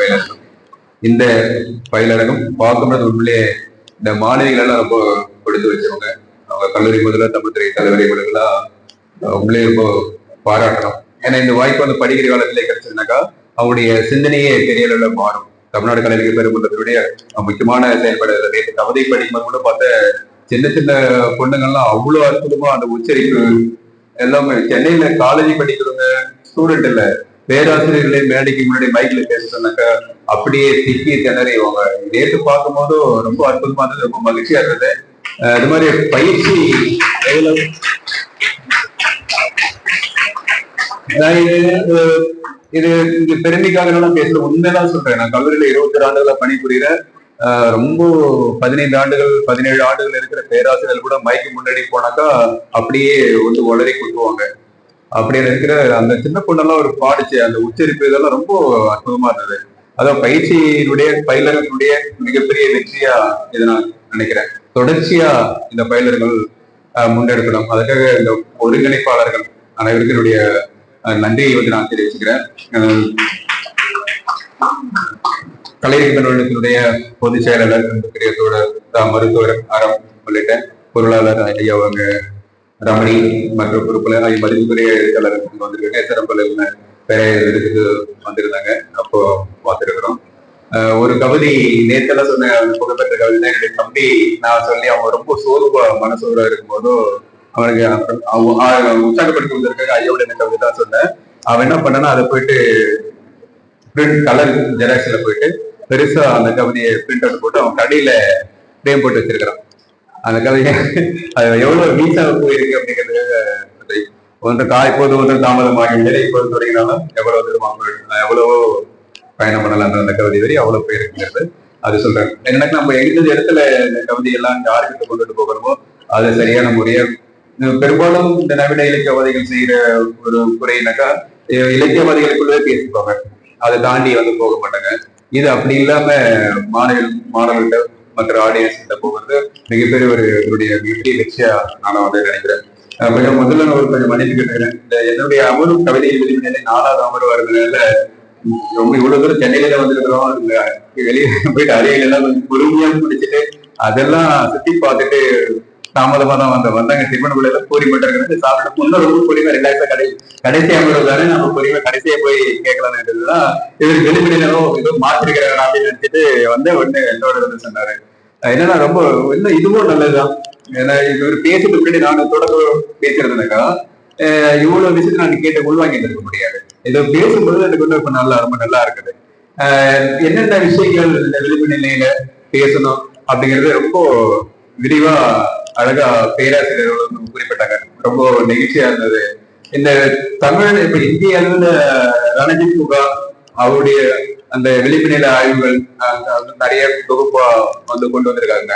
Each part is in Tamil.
பயிலரங்கம் இந்த பயிலரங்கம் பார்க்கும்போது உண்மையிலேயே இந்த மாணவிகள் எல்லாம் ரொம்ப கொடுத்து வச்சவங்க அவங்க கல்லூரி முதல்ல தமிழ்துறை தலைவரை முதலாம் உண்மையிலேயே ரொம்ப பாராட்டணும். ஏன்னா இந்த வாய்ப்பு வந்து படிக்கிற காலத்திலே கிடைச்சதுனாக்கா அவங்களுடைய சிந்தனையே பெரிய அளவில் மாறும். தமிழ்நாடு கலைஞர் பெருமன்றத்தினுடைய முக்கியமான செயல்பாடு அதுல நேற்று கவிதை படிக்கும்போது கூட பார்த்த சின்ன சின்ன பொண்ணுங்கள்லாம் அவ்வளவு அற்புதமா அந்த உச்சரிப்பு எல்லாமே. சென்னையில காலேஜ் படிக்கிறவங்க ஸ்டூடெண்ட் இல்ல. பேராசிரியர்களே மேடைக்கு முன்னாடி மைக்ல பேச அப்படியே திக்கி திணறிவாங்க நேற்று பார்க்கும்போது ரொம்ப அற்புதமா இருந்தது ரொம்ப மகிழ்ச்சியா இருந்தது. அஹ் இது மாதிரி பயிற்சி நான் இது இது பெருமைக்காக எல்லாம் பேசல. உண்மைதான் சொல்றேன். நான் கல்லூரியில இருபத்தி ஆண்டுகளா பணிபுரியற ஆஹ் ரொம்ப பதினைந்து ஆண்டுகள் பதினேழு ஆண்டுகள் இருக்கிற பேராசிரியர்கள் கூட மைக்கு முன்னாடி போனாக்கா அப்படியே வந்து உளறி கொடுத்துவாங்க அப்படி இருக்கிற அந்த சின்ன பொண்ணெல்லாம் ஒரு பாடிச்சு. அந்த உச்சரிப்பு இதெல்லாம் ரொம்ப அற்புதமா இருந்தது. அதான் பயிற்சியினுடைய பயிலர்களுடைய மிகப்பெரிய வெற்றியா இதை நான் நினைக்கிறேன். தொடர்ச்சியா இந்த பயிலர்கள் ஆஹ் முன்னெடுக்கணும். அதுக்காக இந்த ஒருங்கிணைப்பாளர்கள் அனைவருக்கும் என்னுடைய நன்றியை வந்து நான் தெரிவிச்சுக்கிறேன். ஆஹ் நிறுவனத்தினுடைய பொதுச் செயலாளர் மருத்துவர் அறம் உள்ளிட்ட பொருளாளர் ஐயா அவங்க ரமணி மற்ற பொறுப்புல மதிப்புக்குரிய எழுத்தாளர் வந்திருக்காங்க. சிறப்பல பெரிய எடுத்துட்டு வந்திருந்தாங்க. அப்போ பார்த்துருக்குறோம். ஒரு கவிதை நேத்தெல்லாம் சொன்ன அந்த புகழ்பெற்ற கவிதை தான் என்னுடைய தம்பி நான் சொல்லி அவன் ரொம்ப சோர்வா மனசோர்வா இருக்கும்போதோ அவனுக்கு அவன் உற்சாகப்படுத்தி வந்திருக்காங்க. ஐயோட இந்த கவிதை தான் சொன்னேன். அவன் என்ன பண்ணனா அதை போயிட்டு பிரிண்ட் கலர் ஜெராக்ஸ்ல போயிட்டு பெருசா அந்த கவிதையை பிரிண்ட் அவுட் போட்டு அவன் கடையில ஃப்ரேம் போட்டு வச்சிருக்கிறான். அந்த கதை அது எவ்வளவு மீசாக போயிருக்கு அப்படிங்கிறதுக்காக ஒன்று காய் போது ஒன்று தாமதமாக நிலை இப்போது தொடங்கினாலும் எவ்வளவு தூரமாக எவ்வளவோ பயணம் பண்ணலாம் அந்த கவிதை வரி அவ்வளவு போயிருக்குங்கிறது அது சொல்றாங்க எனக்கு நம்ம எந்த இடத்துல இந்த கவிதையெல்லாம் யாருக்கிட்ட கொண்டுட்டு போகிறோமோ அது சரியான முறையை பெரும்பாலும் இந்த நவீன இலக்கியவாதிகள் செய்யற ஒரு குறையினாக்கா இ- இலக்கியவாதிகளுக்குள்ளே பேசிப்பாங்க. அதை தாண்டி வந்து போக மாட்டாங்க. இது அப்படி இல்லாம மாணவர்கள் மாணவர்கள்ட்ட மற்ற ஆடியன்ஸ் கிட்ட போகிறது மிகப்பெரிய ஒரு என்னுடைய மிகப்பெரிய லட்சியா நான் வந்து நினைக்கிறேன். அஹ் கொஞ்சம் முதல்ல நான் ஒரு கொஞ்சம் மன்னிப்பு கேட்டுக்கிறேன். இந்த என்னுடைய அமர்வு கவிதை வெளியிட நாலாவது அமர்வு வருதுனால ரொம்ப இவ்வளவு தூரம் சென்னையில வந்திருக்கிறோம். வெளியே போயிட்டு அறையில எல்லாம் கொஞ்சம் பொறுமையா முடிச்சுட்டு அதெல்லாம் சுத்தி பார்த்துட்டு தாமதமா தான் வந்த வந்தாங்க திருமண பூரி மட்டும் இருக்கிறது. சாப்பிட்டு முன்ன ரொம்ப பொறுமையா ரிலாக்ஸா கடை கடைசி அமர்வு தானே நம்ம பொறுமையா கடைசியா போய் கேட்கலாம்ன்றதுதான் இவர் வெளிப்படையிலோ ஏதோ மாற்றிருக்கிறாங்க அப்படின்னு நினைச்சிட்டு வந்து உடனே என்னோட வந்து சொன்னாரு. என்னன்னா ரொம்ப இன்னும் இதுவும் நல்லதுதான். ஏன்னா இது ஒரு பேசிட்டு முன்னாடி நான் தொடர்ந்து பேசுறதுனாக்கா அஹ் இவ்வளவு விஷயத்தை நான் கேட்டு உள்வாங்கிட்டு இருக்க முடியாது. இதை பேசும்போது எனக்கு வந்து இப்ப நல்லா ரொம்ப நல்லா இருக்குது. என்னென்ன விஷயங்கள் இந்த விளிம்பு நிலையில பேசணும் அப்படிங்கிறது ரொம்ப விரிவா அழகா பேராசிரியர்கள் வந்து குறிப்பிட்டாங்க. ரொம்ப நெகிழ்ச்சியா இருந்தது. இந்த தமிழ் இப்ப இந்திய அளவுல ரணஜித் புகா அவருடைய அந்த விளிம்பு ஆய்வுகள் நிறைய தொகுப்பா வந்து கொண்டு வந்திருக்காங்க.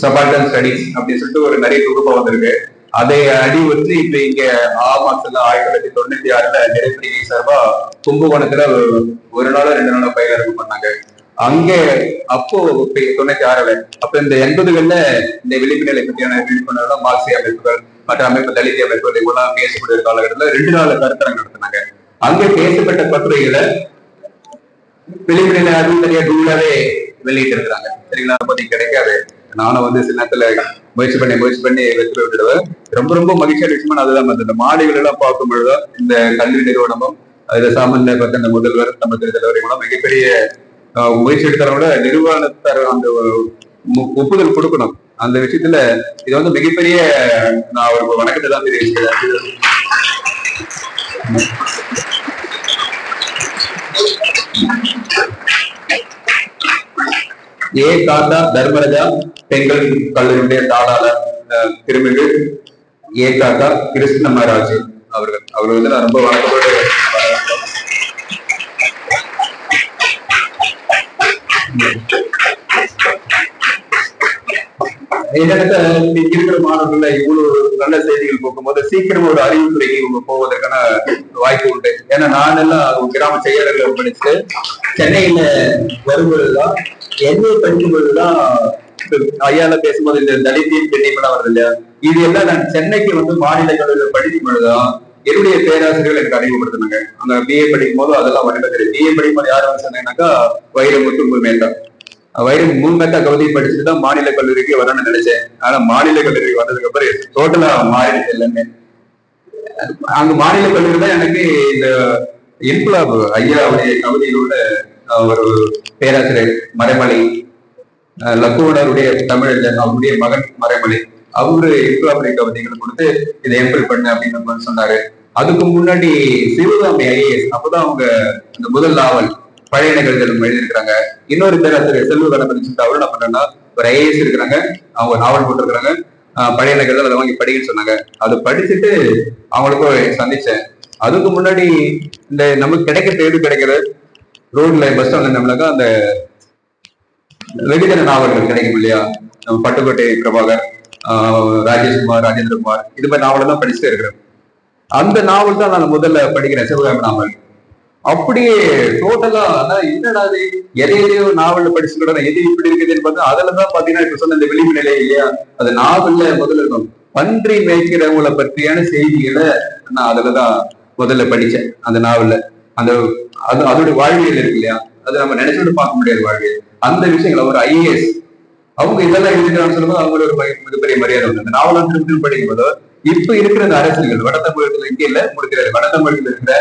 சபார்டன் ஸ்டடிஸ் அப்படின்னு சொல்லிட்டு ஒரு நிறைய தொகுப்பா வந்திருக்கு. அதை அடி வச்சு இப்ப இங்க ஆமாசல ஆயிரத்தி தொள்ளாயிரத்தி தொண்ணூத்தி ஆறுல நிறைவேற்றி சார்பா கும்பகோணத்துல ஒரு- நாளோ ரெண்டு நாளோ பயிலரங்கு பண்ணாங்க. அங்க அப்போ இப்ப தொண்ணூத்தி ஆறுல அப்ப இந்த எண்பதுகள்ல இந்த விளிம்பு பற்றியான விழிப்புணர்வு மார்க்சிய அமைப்புகள் மற்ற அமைப்பு தலித்திய அமைப்புகள் இவெல்லாம் பேசக்கூடிய காலகட்டத்துல ரெண்டு நாள் கருத்தரங்க நடத்தினாங்க. அங்க பேசப்பட்ட கட்டுரைகளை விளிம்பு அதுவும் தனியா டூலாவே வெளியிட்டு இருக்கிறாங்க. சரிங்களா? அதை பத்தி கிடைக்காது. நானும் வந்து சில நேரத்துல முயற்சி பண்ணி முயற்சி பண்ணி வெற்றி விட்டுடுவேன் ரொம்ப ரொம்ப மகிழ்ச்சியான விஷயமா அதுதான் வந்து இந்த மாடுகள் எல்லாம் பார்க்கும் பொழுதுதான் இந்த கல்வி நிறுவனமும் அதுல சாமான்ய பத்த இந்த முதல்வர் நம்ம தலைவர் மூலம் மிகப்பெரிய முயற்சி எடுக்கிறவங்கள நிறுவனத்தர அந்த ஒரு ஒப்புதல் கொடுக்கணும். அந்த விஷயத்துல இது வந்து மிகப்பெரிய நான் அவருக்கு வணக்கத்தை தான் தெரிவிச்சுக்கிறேன். ஏ காந்தா தர்மராஜா பெண்கள் கல்லூரியுடைய தாளாளர் திருமிகு ஏ காக்கா கிருஷ்ணமராஜ் அவர்கள் அவர் வந்து நான் ரொம்ப வணக்கத்தோடு வரவேற்கிறேன். இங்க இருக்கிற மாணவர்கள இவ்வளவு நல்ல செய்திகள் போகும்போது சீக்கிரம் ஒரு அறிவுத்துறைக்கு இவங்க போவதற்கான வாய்ப்பு உண்டு ஏன்னா நான் எல்லாம் கிராம செயலர்களை படிச்சுட்டு சென்னையில வரும்பொழுதுதான் என்ஐ படிக்கும்போதுதான் ஐயால பேசும்போது இந்த தலித்தியம் பெண்ணியமெல்லாம் வருது இல்லையா? இது எல்லாம் நான் சென்னைக்கு வந்து மாநில கல்லூரியில படிக்கும் பொழுதுதான் என்னுடைய பேராசிரியர்கள் எனக்கு அறிமுகப்படுத்தினாங்க. அந்த பிஏ படிக்கும் போது அதெல்லாம் வரல தெரியும் பிஏ படிக்கும் போது யார் வந்து வைரமுத்து முழுமேத்தா வைரம் முழுமேத்தா கவிதை படிச்சுட்டு தான் மாநில கல்லூரிக்கு வரணும்னு நினைச்சேன். ஆனா மாநில கல்லூரிக்கு வந்ததுக்கு அப்புறம் டோட்டலா மாறிடுச்சு எல்லாமே. அங்க மாநில கல்லூரி தான் எனக்கு இந்த இன்குலாப் ஐயாவுடைய கவிதையிலோட ஒரு பேராசிரியர் மறைமலை அஹ், லக்குவனருடைய தமிழ் அவருடைய மகன் மறைமலை. அவரு இன்குலாபுடைய கவிதைகள் கொடுத்து இதை எம்பிள் பண்ணு அப்படின்னு வந்து சொன்னாரு. அதுக்கு முன்னாடி சிவகாமி ஐஏஎஸ் அப்பதான் அவங்க அந்த முதல் நாவல் பழைய நிகழ்ச்சிகள் எழுதியிருக்கிறாங்க. இன்னொரு பேராசிரியர் செல்வ கணபதி சித்தா அவரு என்ன பண்றாங்கன்னா ஒரு ஐஏஎஸ் இருக்கிறாங்க அவங்க நாவல் போட்டிருக்கிறாங்க. ஆஹ் பழைய நிகழ்ச்சிகள் அதை வாங்கி படிக்கன்னு சொன்னாங்க. அதை படிச்சுட்டு அவங்களுக்கும் சந்திச்சேன். அதுக்கு முன்னாடி இந்த நமக்கு கிடைக்க எது கிடைக்கிறது ரோட்ல பஸ் ஸ்டாண்ட்ல நம்மளாக்கா அந்த வெகுஜன நாவல்கள் கிடைக்கும் இல்லையா? நம்ம பட்டுக்கோட்டை பிரபாகர் ஆஹ் ராஜேஷ்குமார் ராஜேந்திரகுமார் இது மாதிரி நாவல் தான் படிச்சுட்டே இருக்கிறேன். அந்த நாவல் தான் நான் முதல்ல படிக்கிறேன் சிவகாமி நாவல். அப்படியே டோட்டலா ஆனா என்னடா அது எதை எதையோ நாவல்ல படிச்சுக்கிட்டோம் எது இப்படி இருக்குதுன்னு பார்த்தா அதுல தான் பாத்தீங்கன்னா இப்ப சொன்ன இந்த விளிம்பு நிலை இல்லையா? அது நாவல்ல முதல்ல இருக்கும் பன்றி மேய்க்கிறவங்களை பற்றியான செய்திகளை நான் அதுலதான் முதல்ல படிச்சேன் அந்த நாவல்ல. அந்த அது அதோட வாழ்வியல் இருக்கு இல்லையா? அது நம்ம நினைச்சுட்டு பார்க்க முடியாது வாழ்வியல். அந்த விஷயங்கள் ஒரு ஐஏஎஸ் அவங்க இதெல்லாம் எழுதிட்டான்னு சொல்லும்போது அவங்களோட ஒரு மிகப்பெரிய மரியாதை உண்டு. அந்த நாவலம் திருப்பி படிக்கும்போது படிக்கும் போது இப்ப இருக்கிற அந்த அரசியல்கள் வட தமிழகத்துல இங்க இல்ல முடிக்கிறது வட தமிழகத்துல இருக்கிற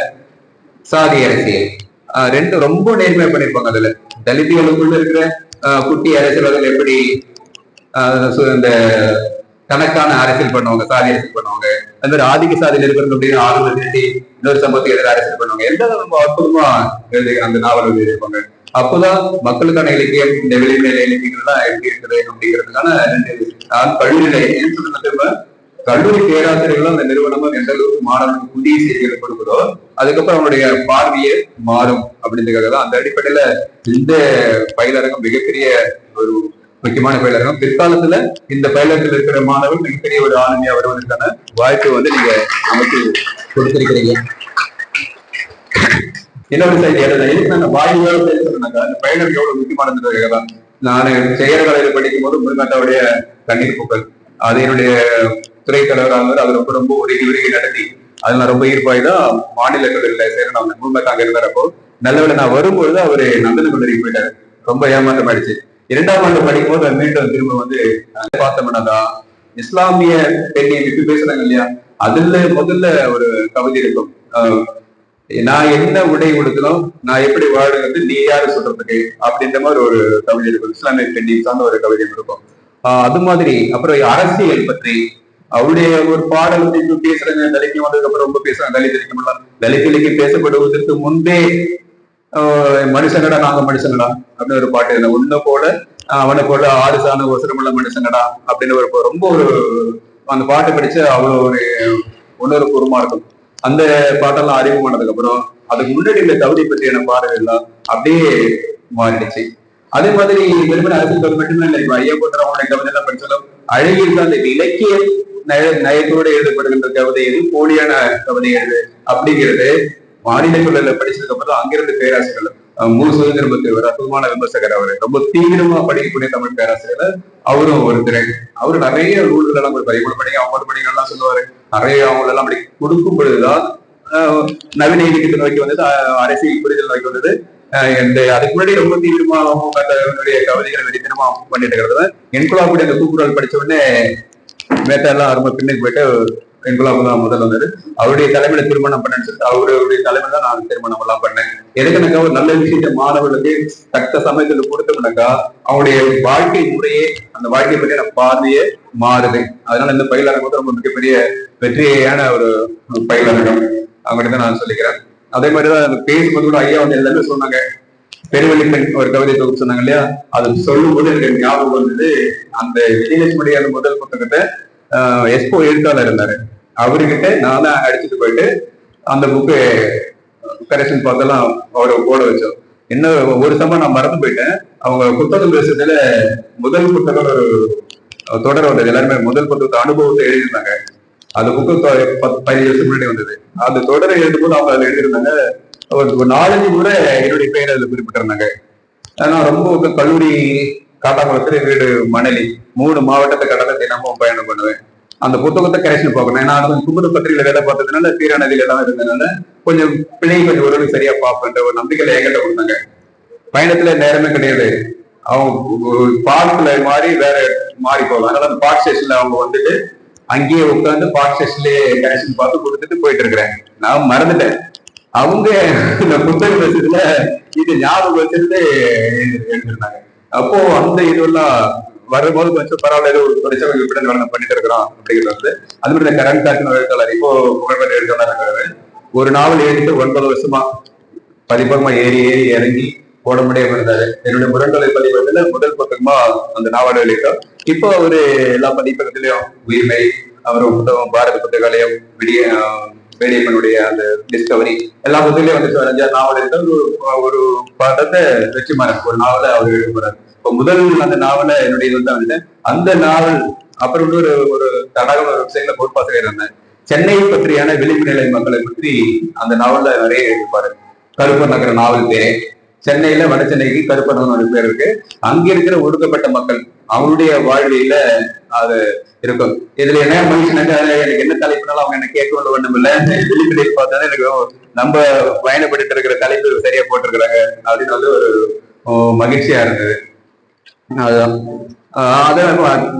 சாதி அரசியல். ஆஹ் ரெண்டு ரொம்ப நேர்மையா பண்ணிருப்பாங்க அதுல. தலித்துகளுக்குள்ள இருக்கிற குட்டி அரசியல்வாதிகள் எப்படி ஆஹ் இந்த தனக்கான அரசியல் பண்ணுவாங்க சாதி அரசியல் பண்ணுவாங்க. அந்த மாதிரி ஆதிக்க சாதியில் இருக்கிறது அப்படின்னு ஆளுநர் திரட்டி இன்னொரு சம்பவத்துக்கு எதிராக அரசியல் பண்ணுவாங்க. எந்த ரொம்ப அற்புதமா அந்த நாவல் எழுதியிருப்பாங்க அப்போதான் மக்களுக்கான இலக்கியம் இந்த வெளிநிலை இலக்கியங்கள்லாம் எப்படி இருக்குது அப்படிங்கிறதுக்கான ரெண்டு நான் நிலை ஏன்னு திரும்ப கல்லூரி பேராசிரியர்களும் அந்த நிறுவனமும் எந்த அளவுக்கு மாணவனுக்கு புதிய செய்திகளை கொடுக்குதோ அதுக்கப்புறம் அவனுடைய பார்வையே மாறும் அப்படின்றதுக்காக தான் அந்த அடிப்படையில இந்த பயிலரங்கம் மிகப்பெரிய ஒரு முக்கியமான பயிலரங்கம் பிற்காலத்துல இந்த பயிலரங்கில் இருக்கிற மாணவர்கள் மிகப்பெரிய ஒரு ஆளுமையா வருவதற்கான வாய்ப்பு வந்து நீங்க நமக்கு கொடுத்திருக்கிறீங்க. இன்னொரு செய்தி? எதுக்கு நான் வாயுவோட பேச அந்த பயணம் எவ்வளவு முக்கியமானது தான் நான் செயல் கலையில படிக்கும் போது முருகாட்டாவுடைய கண்ணீர் பூக்கள் அது என்னுடைய துறை தலைவராக அவர் ரொம்ப ரொம்ப ஒரு விரிகை நடத்தி. அதுல நான் ரொம்ப ஈர்ப்பாய் தான் மாநில கல்லூரியில சேரணும் முருகா அங்க இருந்தாரப்போ நல்லவேளை நான் வரும்பொழுது அவரு நந்தன கல்லூரிக்கு போயிட்டாரு. ரொம்ப ஏமாற்றம் ஆயிடுச்சு இரண்டாம் ஆண்டு படிக்கும் போது மீண்டும் திரும்ப வந்து அங்க பார்த்தோம்னா இஸ்லாமிய பெண்ணை விட்டு பேசுறாங்க இல்லையா? அதுல முதல்ல ஒரு கவிதை இருக்கும். ஆஹ் நான் என்ன உடை உடுத்தணும் நான் எப்படி வாழுங்கிறது நீ யாரு சொல்றதுக்கு அப்படின்ற மாதிரி ஒரு கவிதை இருக்கும். இஸ்லாமிய பெண்ணை சார்ந்த ஒரு கவிதை இருக்கும். ஆஹ் அது மாதிரி அப்புறம் அரசியல் பற்றி அவருடைய ஒரு பாடல் வந்து பேசுறாங்க தலிக்கம் வந்ததுக்கு அப்புறம் ரொம்ப பேசுறாங்க தலித் இலக்கியம் தலித் பேசப்படுவதற்கு முன்பே மனுஷங்கடா நாங்க மனுஷங்கடா அப்படின்னு ஒரு பாட்டு இருந்தேன் உன்ன போல அவனை போல ஆடு சாண ஒசரமுள்ள மனுஷங்கடா அப்படின்னு ஒரு ரொம்ப ஒரு அந்த பாட்டு படிச்சு அவ்வளவு ஒரு உணர்வு பூர்வமா இருக்கும். அந்த பாட்டெல்லாம் அறிமுகமானதுக்கு அப்புறம் அதுக்கு முன்னாடி இந்த கவிதை பற்றியான பாடல் அப்படியே மாறிடுச்சு. அதே மாதிரி வெறுமனே அரசியல் கவிதை மட்டுமே இல்லை இப்ப ஐயா போன்ற அவங்களுடைய கவிதை எல்லாம் படிச்சாலும் அழகிய அந்த இலக்கிய நய நயத்தோடு எழுதப்படுகின்ற கவிதை எது? போலியான கவிதை எது? அப்படிங்கிறது மாநில சூழல படிச்சதுக்கு அப்புறம் அங்கிருந்து பேராசிரியர்கள் முழு மு. ஒரு அற்புதமான விமர்சகர் அவர். ரொம்ப தீவிரமா படிக்கக்கூடிய தமிழ் பேராசிரியர் அவரும் ஒருத்தர். அவர் நிறைய ரூல்கள் எல்லாம் கொடுப்பாரு இவ்வளவு படிங்க அவங்க படிங்க எல்லாம் சொல்லுவாரு. நிறைய அவங்க எல்லாம் அப்படி கொடுக்கும் பொழுதுதான் ஆஹ் நவீன இயக்கத்தை நோக்கி வந்தது அரசியல் புரிதல் நோக்கி வந்தது. இந்த அதுக்கு முன்னாடி ரொம்ப தீவிரமா அவங்க கவிதைகளை வெடித்தனமா பண்ணிட்டு இருக்கிறது. என்குலாபுடைய அந்த கூக்குரல் படிச்ச உடனே மேத்தா எல்லாம் ரொம்ப பின்னுக்கு போயிட்டு என்குலாபு தான் முதல் வந்தது. அவருடைய தலைமையில திருமணம் பண்ணேன்னு சொல்லிட்டு அவருடைய தலைமையில தான் நான் திருமணம் எல்லாம் பண்ணேன். எதுக்குனாக்கா ஒரு நல்ல விஷயத்த மாணவர்களுக்கு தக்க சமயத்துல கொடுத்தோம்னாக்கா அவங்களுடைய வாழ்க்கை முறையே அந்த வாழ்க்கை பற்றியான பார்வையே மாறுது. அதனால இந்த பயிலரங்கம் வந்து ரொம்ப மிகப்பெரிய வெற்றியான ஒரு பயிலரங்கம் அவங்ககிட்ட தான் நான் சொல்லிக்கிறேன். அதே மாதிரிதான் பேசும்போது கூட ஐயா வந்து எல்லாமே சொன்னாங்க. பெருவெளிப்பெண் ஒரு கவிதை தொகுப்பு சொன்னாங்க இல்லையா? அது சொல்லும் போது எனக்கு ஞாபகம் வந்தது. அந்த விஜயலட்சுமணியான முதல் புத்தகத்தை எஸ்போ எழுத்தாளர் இருந்தாரு. அவர்கிட்ட நான் தான் அடிச்சுட்டு போயிட்டு அந்த புக்கு கரெக்ஷன் பார்த்தெல்லாம் அவரை போட வச்சோம். என்ன ஒரு சமயம் நான் மறந்து போயிட்டேன். அவங்க புத்தகம் பேசுறதுல முதல் புத்தகம் ஒரு தொடர் வந்தது. எல்லாருமே முதல் புத்தகத்தை அனுபவத்தை எழுதியிருந்தாங்க. அந்த புக்கு பதினஞ்சு வருஷம் முன்னாடி வந்தது. அந்த தொடரை எழுதும்போது அவங்க அதில் எழுதியிருந்தாங்க. ஒரு நாலஞ்சு முறை என்னுடைய பெயர் அதில் குறிப்பிட்டிருந்தாங்க. ஆனால் ரொம்ப கல்லூரி காட்டாங்குளத்துல வீடு மணலி. மூணு மாவட்டத்தை கடந்த தினமும் பயணம் பண்ணுவேன். அந்த புத்தகத்தை கரெக்ஷன் பார்க்கணும். ஏன்னா நான் குமுத பத்திரிகையில வேலை பார்த்ததுனால சீரானதில் எல்லாம் இருந்ததுனால கொஞ்சம் பிள்ளை கொஞ்சம் உறவு சரியா பார்ப்பேன்ற ஒரு நம்பிக்கையில எங்கிட்ட கொடுத்தாங்க. பயணத்துல நேரமே கிடையாது. அவங்க பார்க்ல மாறி வேற மாறி போகலாம். அதனால அந்த பார்க் ஸ்டேஷன்ல அவங்க வந்துட்டு அங்கேயே உட்காந்து பார்க் ஸ்டேஷன்லயே கனெக்ஷன் பார்த்து கொடுத்துட்டு போயிட்டு இருக்கிறேன். நான் மறந்துட்டேன். அவங்க இந்த புத்தக வச்சதுல இது ஞாபகம் வச்சிருந்து எழுதிருந்தாங்க அப்போ அந்த இதுவெல்லாம் வரும்போது கொஞ்சம் பரவாயில்ல ஏதோ ஒரு தொழிற்சங்க விற்பனை வேலை பண்ணிட்டு இருக்கிறோம் அப்படிங்கிறது வந்து அது மட்டும் இந்த கரண்ட் காட்டின எழுத்தாளர் இப்போ புகழ்பெற்ற எழுத்தாளர் இருக்கிறாரு ஒரு நாவல் எழுதிட்டு ஒன்பது வருஷமா பதிப்பகமா ஏறி ஏறி இறங்கி போட முடியாம இருந்தாரு. என்னுடைய முரண்கலை பதிப்பகத்துல முதல் பக்கமா அந்த நாவல் வெளியிட்டோம் இப்போ அவரு எல்லா பதிப்பகத்திலையும் உயிர்மை அவர் புத்தகம் பாரத புத்தகாலயம் விடிய வேடியம்மனுடைய அந்த டிஸ்கவரி எல்லா புத்தகங்களையும் வந்து அஞ்சாறு நாவல் எடுத்து ஒரு படத்தை வெற்றி மாறன் ஒரு நாவலை அவர் எழுதுறாரு இப்போ முதல் அந்த நாவலை என்னுடைய இது வந்து அந்த நாவல் அப்புறம் ஒரு ஒரு தடகம் ஒரு வெப்சைட்ல பொறுப்பாசிரியர் இருந்தேன் சென்னையை பற்றியான விளிம்பு நிலை மக்களை பற்றி அந்த நாவல்ல நிறைய எழுதிப்பாரு கருப்பர் நகர நாவல் பேரே. சென்னையில வட சென்னைக்கு கருப்பர் ஒரு பேர் இருக்கு. அங்க இருக்கிற ஒடுக்கப்பட்ட மக்கள் அவனுடைய வாழ்வியில அது இருக்கும். இதுல என்ன மனுஷன் எனக்கு என்ன தலைப்புனாலும் அவங்க என்ன கேட்க கொள்ள வேண்டும் இல்ல. வெளிப்படையில் நிலை பார்த்தா எனக்கு நம்ம பயணப்பட்டு இருக்கிற தலைப்பு சரியா போட்டிருக்கிறாங்க அப்படின்னு வந்து ஒரு மகிழ்ச்சியா இருந்தது. அதுதான். அதான்.